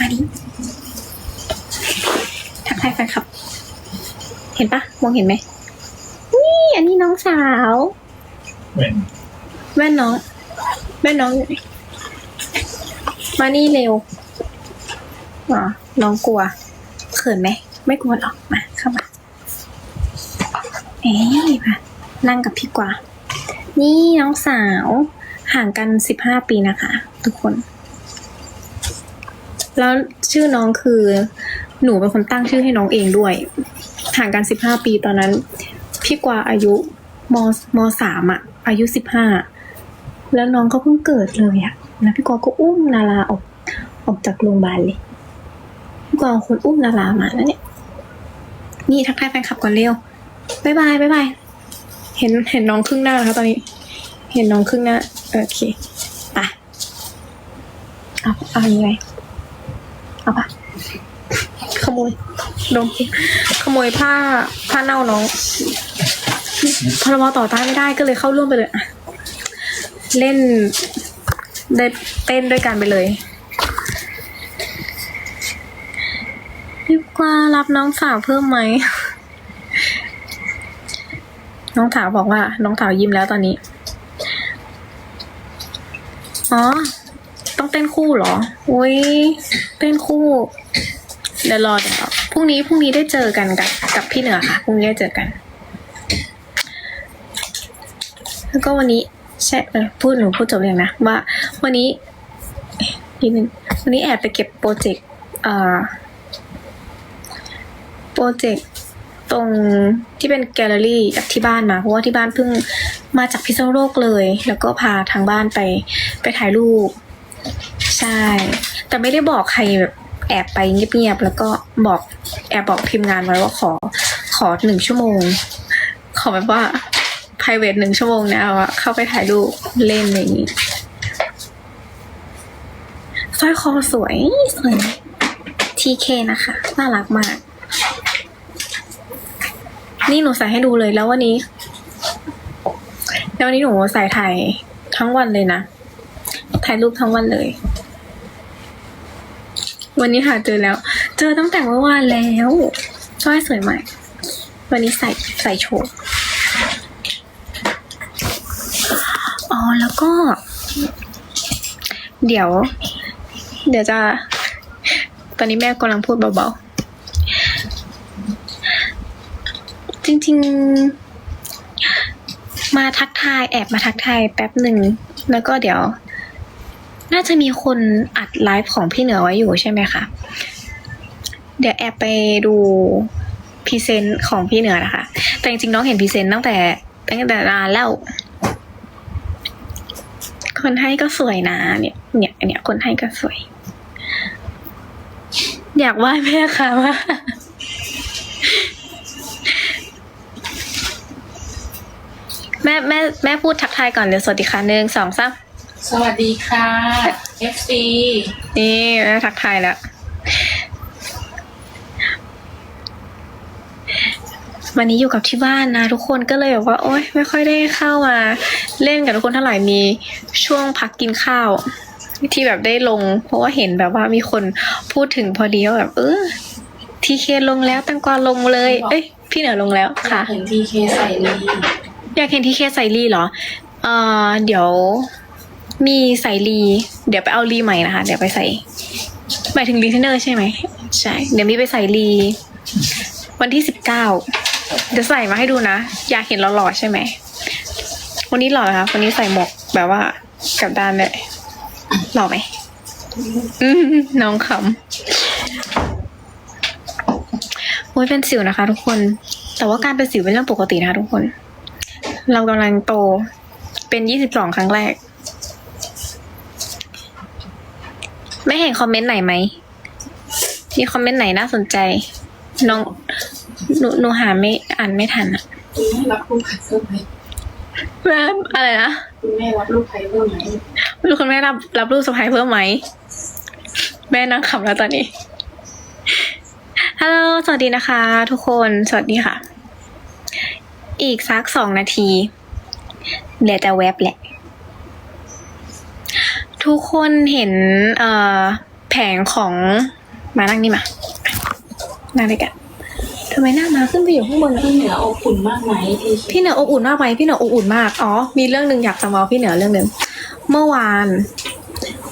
มาดิทักทายแฟนคลับ เห็นปะมองเห็นไหมนี่อันนี้น้องสาวเหมือนแว่นน้องแว่นน้องอยู่ไหนมานี่เร็วอ๋อน้องกลัว เขินไหม ไม่กลัวหรอก มา เข้ามา เอ๊ะมา นั่งกับพี่กว่า นี่น้องสาว ห่างกันสิบห้าปีนะคะ ทุกคน แล้วชื่อน้องคือหนูเป็นคนตั้งชื่อให้น้องเองด้วยห่างกันสิบห้าปีตอนนั้น พี่กวาอายุมมสามอะอายุสิบห้าแล้วน้องก็เพิ่งเกิดเลยอะแล้วพี่กวาก็อุ้มนาราออกออกจากโรงพยาบาลเลยพี่กวาเป็นคนอุ้มนารามาแล้วเนี่ยนี่ทักทายแฟนคลับก่อนเร็วบายบายบายบายเห็นเห็นน้องครึ่งหน้านะคะตอนนี้ เห็นน้องครึ่งหน้าโอเคไปเอาเอาอย่างไร มยดมขโมยผ้าผ้าเน่าน้องพรบต่อต้านไม่ได้ก็เลยเข้าร่วมไปเลยเล่นได้เต้นด้วยกันไปเลยพี่กว่ารับน้องสาวเพิ่มไหม น้องถาวบอกว่า น้องถาวยิ้มแล้วตอนนี้ อ๋อ ต้องเต้นคู่เหรอ อุ้ย เต้นคู่ ดี๋ยวรอเดี๋ยวรอพรุ่งนี้พรุ่งนี้ได้เจอกันกับกับพี่เหนือค่ะพรุ่งนี้ได้เจอกัน แล้วก็วันนี้ใช่พูดหนูพูดจบเลยงนะว่า วันนี้นิดนึงวันนี้แอบไปเก็บโปรเจกต์เอ่อโปรเจกต์ตรงที่เป็นแกลเลอรี่จากที่บ้านมาเพราะว่าที่บ้านเพิ่งมาจากพิษณุโลกเลย แล้วก็พาทางบ้านไปไปถ่ายรูป ใช่ แต่ไม่ได้บอกใครแบบ แอบไปเงียบๆแล้วก็บอกแอบบอกทีมงานไว้ว่าขอขอหนึ่งชั่วโมง ขอแบบว่า p r i v a t หนึ่งชั่วโมงนะว่าเข้าไปถ่ายรูปเล่นอะไรอย่างนี้สร้อยคอสวยสวย TK นะคะ น่ารักมาก นี่หนูใส่ให้ดูเลยแล้ววันนี้ แล้ววันนี้หนูใส่ถ่ายทั้งวันเลยนะ ถ่ายรูปทั้งวันเลย วันนี้หาเจอแล้ว เจอตั้งแต่เมื่อวานแล้วสร้อยสวยใหมากวันนี้ใส่ใส่โชว์อ๋อแล้วก็ เดี๋ยว เดี๋ยวจะ ตอนนี้แม่กำลังพูดเบาๆ จริงๆ มาทักทายแอบมาทักทายแป๊บหนึ่ง แล้วก็เดี๋ยว น่าจะมีคนอัดไลฟ์ของพี่เหนือไว้อยู่ใช่ไหมคะ เดี๋ยวแอบไปดูพรีเซนต์ของพี่เหนือนะคะ แต่จริงๆน้องเห็นพรีเซนต์ตั้งแต่ตั้งแต่นานแล้ว คนให้ก็สวยนะ เนี่ย เนี่ยอันเนี้ยคนให้ก็สวย อยากไหว้แม่ค่ะว่าแม่แม่แม่พูดทักทายก่อนเดี๋ยวสวัสดีค่ะหนึ่งสองสาม สวัสดีค่ะ FC นี่แม่ทักทายแล้ว วันนี้อยู่กับที่บ้านนะ ทุกคนก็เลยแบบว่า โอ๊ยไม่ค่อยได้เข้ามา เล่นกับทุกคนเท่าไหร่มีช่วงพักกินข้าว ที่แบบได้ลง เพราะว่าเห็นแบบว่ามีคนพูดถึงพอดีว่าแบบ เออทีเคลงแล้วตังกวาลงเลย เอ้ย พี่เหนือลงแล้วอยาค่ะกเห็น TK ใส่ลีอยากเห็นที่เคสใส่รีเหรอเอ่อเดี๋ยว มีใส่รี เดี๋ยวไปเอารีใหม่นะคะ เดี๋ยวไปใส่หมายถึงรีเทนเนอร์ใช่ไหมใช่ เดี๋ยวมีไปใส่รี วันที่สิบเก้าเดี๋ยวใส่มาให้ดูนะ อยากเห็นเราหล่อๆใช่ไหม วันนี้หล่อไหมคะวันนี้ใส่หมวกแบบว่ากับด้านเลยหล่อไหมอืมน้องขำโอ้ยเป็นสิวนะคะ ทุกคน แต่ว่าการเป็นสิวเป็นเรื่องปกตินะคะทุกคน เรากำลังโตเป็นยี่สิบสองครั้งแรก ไม่เห็นคอมเมนต์ไหนไหมมีคอมเมนต์ไหนน่าสนใจ น้องหนูหนูหาไม่อ่านไม่ทันอะคุณแม่รับลูกไข่เพิ่มไหมแม่อะไรนะคุณแม่รับลูกไข่เพิ่มไหมไม่รู้คุณแม่รับรับลูกสะพ้ายเพิ่มไหม แม่นั่งขำแล้วตอนนี้ฮัลโหลสวัสดีนะคะ ทุกคนสวัสดีค่ะ อีกสักสองนาทีเดี๋ยวจะแวบแหละ ทุกคนเห็นเอ่อแผงของมานั่งนี่มา นั่งด้วยกันทำไมหน้ามาขึ้นไปอยู่ข้างบนอะพี่เหนืออบอุ่นมากไหมพี่พี่เหนืออบอุ่นมากไหมพี่เหนืออบอุ่นมากอ๋อมีเรื่องหนึ่งอยากจะเมาพี่เหนือเรื่องหนึ่งเมื่อวาน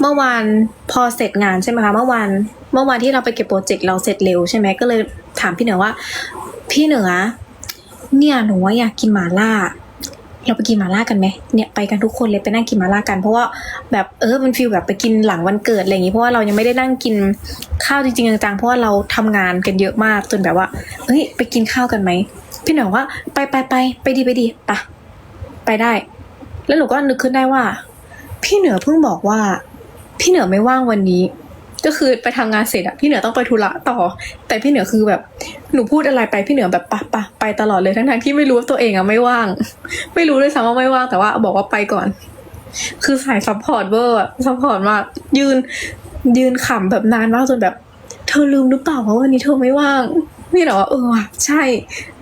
เมื่อวานพอเสร็จงานใช่ไหมคะเมื่อวานเมื่อวานที่เราไปเก็บโปรเจกต์เราเสร็จเร็วใช่ไหมก็เลยถามพี่เหนือว่า พี่เหนือเนี่ยหนูว่าอยากกินหมาล่า เราไปกินหมาล่ากันไหมเนี่ยไปกันทุกคนเลยไปนั่งกินหมาล่ากันเพราะว่าแบบเออมันฟีลแบบไปกินหลังวันเกิดอะไรอย่างงี้เพราะว่าเรายังไม่ได้นั่งกินข้าวจริงๆจังๆเพราะว่าเราทำงานกันเยอะมากจนแบบว่าเอ้ยไปกินข้าวกันไหมพี่เหนือว่าไปไปไปไปดีไปดีปะไปได้ แล้วหนูก็นึกขึ้นได้ว่า พี่เหนือเพิ่งบอกว่า พี่เหนือไม่ว่างวันนี้ ก็คือไปทำงานเสร็จอะพี่เหนือต้องไปธุระต่อ แต่พี่เหนือคือแบบหนูพูดอะไรไปพี่เหนือแบบปะปะไปตลอดเลยทั้งๆที่ไม่รู้ว่าตัวเองอะไม่ว่าง ไม่รู้ด้วยซ้ำว่าไม่ว่างแต่ว่าบอกว่าไปก่อน คือสายซัพพอร์ตเวอร์ซัพพอร์ตมากยืนยืนขำแบบนานมากจนแบบ เธอลืมหรือเปล่าว่าวันนี้เธอไม่ว่างพี่เหรอว่าเออว่ะใช่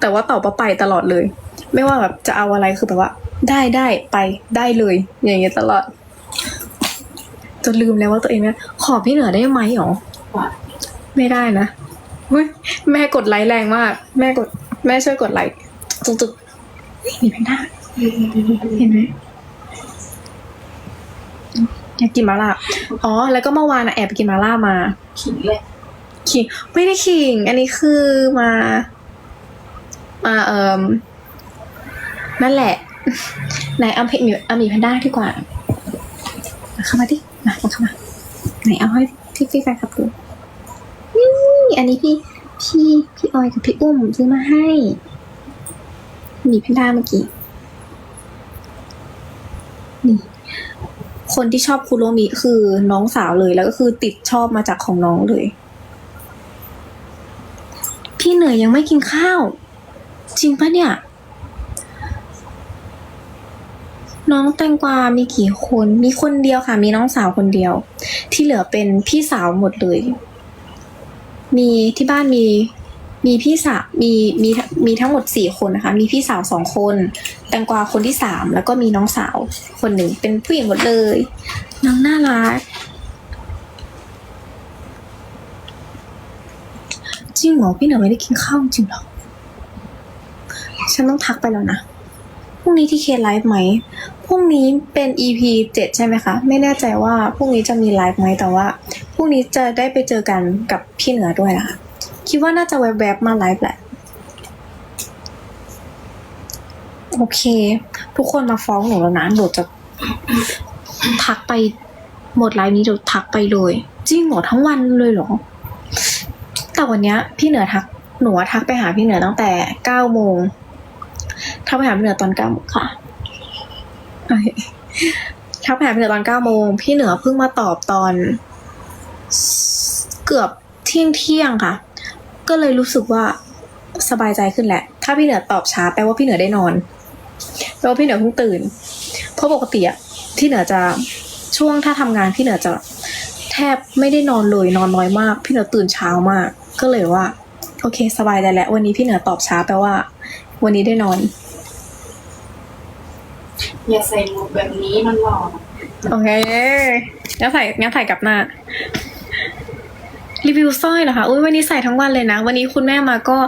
แต่ว่าตอบว่าไปตลอดเลย ไม่ว่าแบบจะเอาอะไรคือแบบว่า ได้ได้ไปได้เลย อย่างเงี้ยตลอด จนลืมแล้วว่าตัวเองเนี่ยขอพี่เหนือได้ไหมหรอว่าไม่ได้นะเฮ้ยแม่กดไลค์แรงมาก แม่กด แม่ช่วยกดไลค์จุกๆเฮ้ยมีแพนด้าเห็นไหมอยากกินมาล่าอ๋อ แล้วก็เมื่อวานอะแอบไปกินมาล่ามาขิงเลยขิงไม่ได้ขิง อันนี้คือมา มาเอ่มนั่นแหละไหนเอาเพมีเอาหมีแพนด้าดีกว่ามาเข้ามาดิ มามาเข้ามาไหนเอาให้พี่พี่แฟนคลับดูนี่อันนี้พี่พี่พี่ออยกับพี่อุ้มซื้อมาให้หมีแพนด้าเมื่อกี้นี่คนที่ชอบคุโรมิคือน้องสาวเลยแล้วก็คือติดชอบมาจากของน้องเลย พี่เหนื่อยยังไม่กินข้าว จริงปะเนี่ย น้องแตงกวา มีกี่คน มีคนเดียวค่ะ มีน้องสาวคนเดียว ที่เหลือเป็นพี่สาวหมดเลย มีที่บ้านมี มีพี่สาว มี มี มีทั้งหมดสี่คนนะคะ มีพี่สาวสองคน แตงกวาคนที่สาม แล้วก็มีน้องสาวคนหนึ่ง เป็นผู้หญิงหมดเลย น้องน่ารัก จริงเหรอพี่เหนือไม่ได้กินข้าวจริงหรอ ฉันต้องทักไปแล้วนะ รุ่งนี้ที่เคไลฟ์ไหมพรุ่งนี้เป็น EP เจ็ดใช่ไหมคะ ไม่แน่ใจว่าพรุ่งนี้จะมีไลฟ์ไหมแต่ว่าพรุ่งนี้จะได้ไปเจอกันกับพี่เหนือด้วยนะคะคิดว่าน่าจะแวบๆมาไลฟ์แหละโอเค ทุกคนมาฟ้องหนูแล้วนะหนูจะทักไปหมดไลฟ์นี้เดี๋ยวทักไปเลยจริงเหรอทั้งวันเลยเหรอ แต่วันเนี้ยพี่เหนือทักหนูทักไปหาพี่เหนือตั้งแต่เก้าโมง ทักไปหาพี่เหนือตอนเก้าโมงค่ะโอเคทักไปหาพี่เหนือตอนเก้าโมงพี่เหนือเพิ่งมาตอบตอน เกือบเที่ยงเที่ยงๆค่ะ ก็เลยรู้สึกว่าสบายใจขึ้นแหละ ถ้าพี่เหนือตอบช้าแปลว่าพี่เหนือได้นอนแปลว่าพี่เหนือเพิ่งตื่น เพราะปกติอะพี่เหนือจะช่วงถ้าทำงานพี่เหนือจะแทบไม่ได้นอนเลยนอนน้อยมาก พี่เหนือตื่นเช้ามาก ก็เลยว่า โอเค สบายใจแล้ววันนี้พี่เหนือตอบช้าแปลว่า วันนี้ได้นอน อย่าใส่หมวกแบบนี้มันหล่อโอเคงั้นใส่งั้นใส่กลับหน้า รีวิวสร้อยเหรอคะ อุ้ยวันนี้ใส่ทั้งวันเลยนะ วันนี้คุณแม่มาก็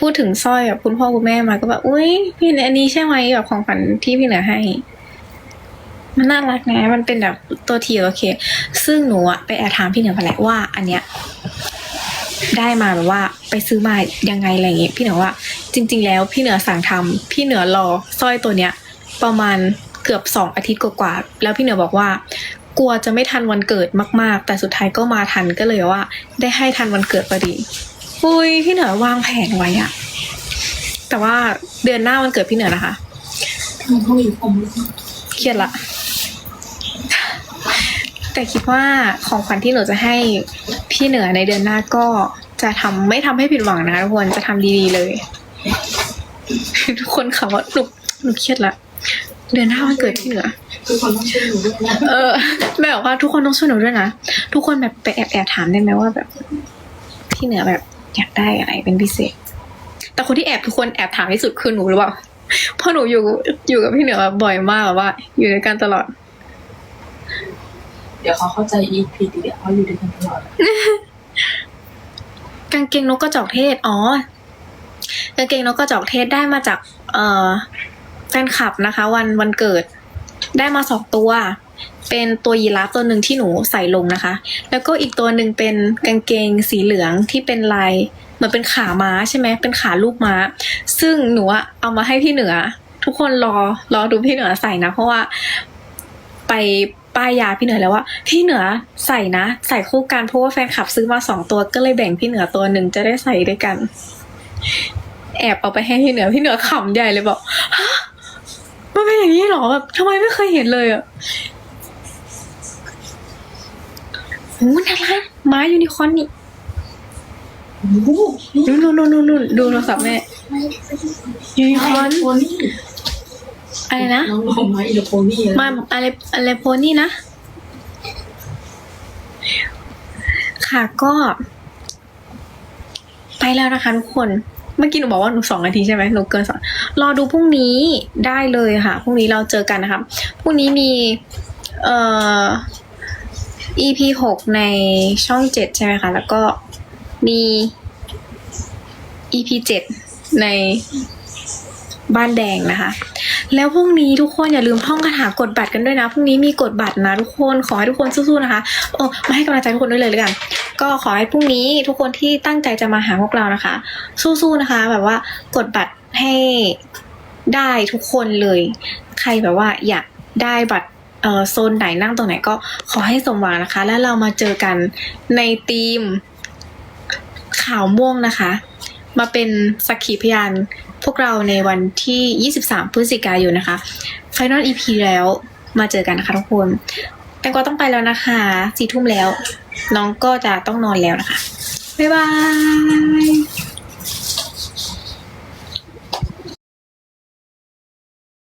พูดถึงสร้อยแบบคุณพ่อคุณแม่มาก็แบบ อุ้ยพี่เหนืออันนี้ใช่ไหมแบบของขวัญที่พี่เหนือให้ มันน่ารักนะ มันเป็นแบบตัวทีโอเค ซึ่งหนูอะไปแอบถามพี่เหนือมาแหละว่า อันเนี้ยได้มาแบบว่าไปซื้อมายังไงอะไรอย่างเงี้ยพี่เหนือว่า จริง ๆ แล้วพี่เหนือสั่งทำพี่เหนือรอสร้อยตัวเนี้ย ประมาณเกือบสองอาทิตย์กว่าๆแล้วพี่เหนือบอกว่ากลัวจะไม่ทันวันเกิดมาก ๆ แต่สุดท้ายก็มาทันก็เลยว่า ได้ให้ทันวันเกิดพอดีอุ้ยพี่เหนือวางแผนไว้อะแต่ว่าเดือนหน้าวันเกิดพี่เหนือนะคะมันเขามีผมเครียดละ แต่คิดว่าของขวัญที่หนูจะให้พี่เหนือในเดือนหน้าก็จะทำไม่ทำให้ผิดหวังนะคะทุกคนจะทำดีๆเลย ทุกคนเขาว่าหนูหนูเครียดละ เดือนหน้าวันเกิดพี่เหนือทุกคนต้องช่วยหนูด้วยนะเออแม่บอกว่าทุกคนต้องช่วยหนูด้วยนะ ทุกคนแบบไปแอบแอบถามได้ไหมว่าแบบพี่เหนือแบบอยากได้อะไรเป็นพิเศษ แต่คนที่แอบทุกคนแอบถามที่สุดคือหนูหรือเปล่าเพราะหนูอยู่อยู่กับพี่เหนือแบบบ่อยมากแบบว่า อยู่ด้วยกันตลอด เดี๋ยวเขาเข้าใจอีพีเดี๋ยวเขาอยู่ด้วยกันตลอด กางเกงนกกระจอกเทศ อ๋อกางเกงนกกระจอกเทศได้มาจาก เอ่อ แฟนคลับนะคะ วันวันเกิดได้มาสองตัว เป็นตัวยีราฟตัวหนึ่งที่หนูใส่ลงนะคะ แล้วก็อีกตัวหนึ่งเป็นกางเกงสีเหลืองที่เป็นลายเหมือนเป็นขาม้าใช่ไหมเป็นขาลูกม้า ซึ่งหนูเอามาให้พี่เหนือ ทุกคนรอรอดูพี่เหนือใส่นะ เพราะว่าไปป้ายยาพี่เหนือแล้วว่าพี่เหนือใส่นะ ใส่คู่กันเพราะว่าแฟนคลับซื้อมาสองตัวก็เลยแบ่งพี่เหนือตัวหนึ่งจะได้ใส่ด้วยกัน แอบเอาไปให้พี่เหนือพี่เหนือขำใหญ่เลยบอกฮะ มันเป็นอย่างนี้เหรอแบบทำไมไม่เคยเห็นเลยอะโอ้น่ารักม้ายูนิคอร์นนี่โอ้โหนู่นนู่นนู่นนู่นดูโทรศัพท์แม่ยูนิคอร์นโพนี่อะไรนะน้องลงมาอีโพนี่เลยมาอะไรอะไรโพนี่นะ ค่ะก็ ไปแล้วนะคะทุกคนเมื่อกี้หนูบอกว่าหนูสองนาทีใช่ไหมหนูเกินสองรอดูพรุ่งนี้ได้เลยค่ะพรุ่งนี้เราเจอกันนะคะพรุ่งนี้มีเอ่อ EP หกในช่องเจ็ดใช่ไหมคะ แล้วก็มี EP เจ็ดในบ้านแดงนะคะ แล้วพรุ่งนี้ทุกคนอย่าลืมท่องคาถากดบัตรกันด้วยนะ พรุ่งนี้มีกดบัตรนะทุกคน ขอให้ทุกคนสู้ๆนะคะ โอ้มาให้กำลังใจทุกคนด้วยเลยเลยกัน ก็ขอให้พรุ่งนี้ทุกคนที่ตั้งใจจะมาหาพวกเรานะคะ สู้ๆนะคะ แบบว่ากดบัตรให้ได้ทุกคนเลย ใครแบบว่าอยากได้บัตรเอ่อโซนไหนนั่งตรงไหนก็ขอให้สมหวังนะคะ แล้วเรามาเจอกันในทีมข่าวม่วงนะคะ มาเป็นสักขีพยานพวกเราในวันที่ 23 พฤศจิกายนนะคะ Final EP แล้วมาเจอกันนะคะทุกคน แตงกวาต้องไปแล้วนะคะสี่ทุ่มแล้ว น้องก็จะต้องนอนแล้วนะคะ บ๊ายบาย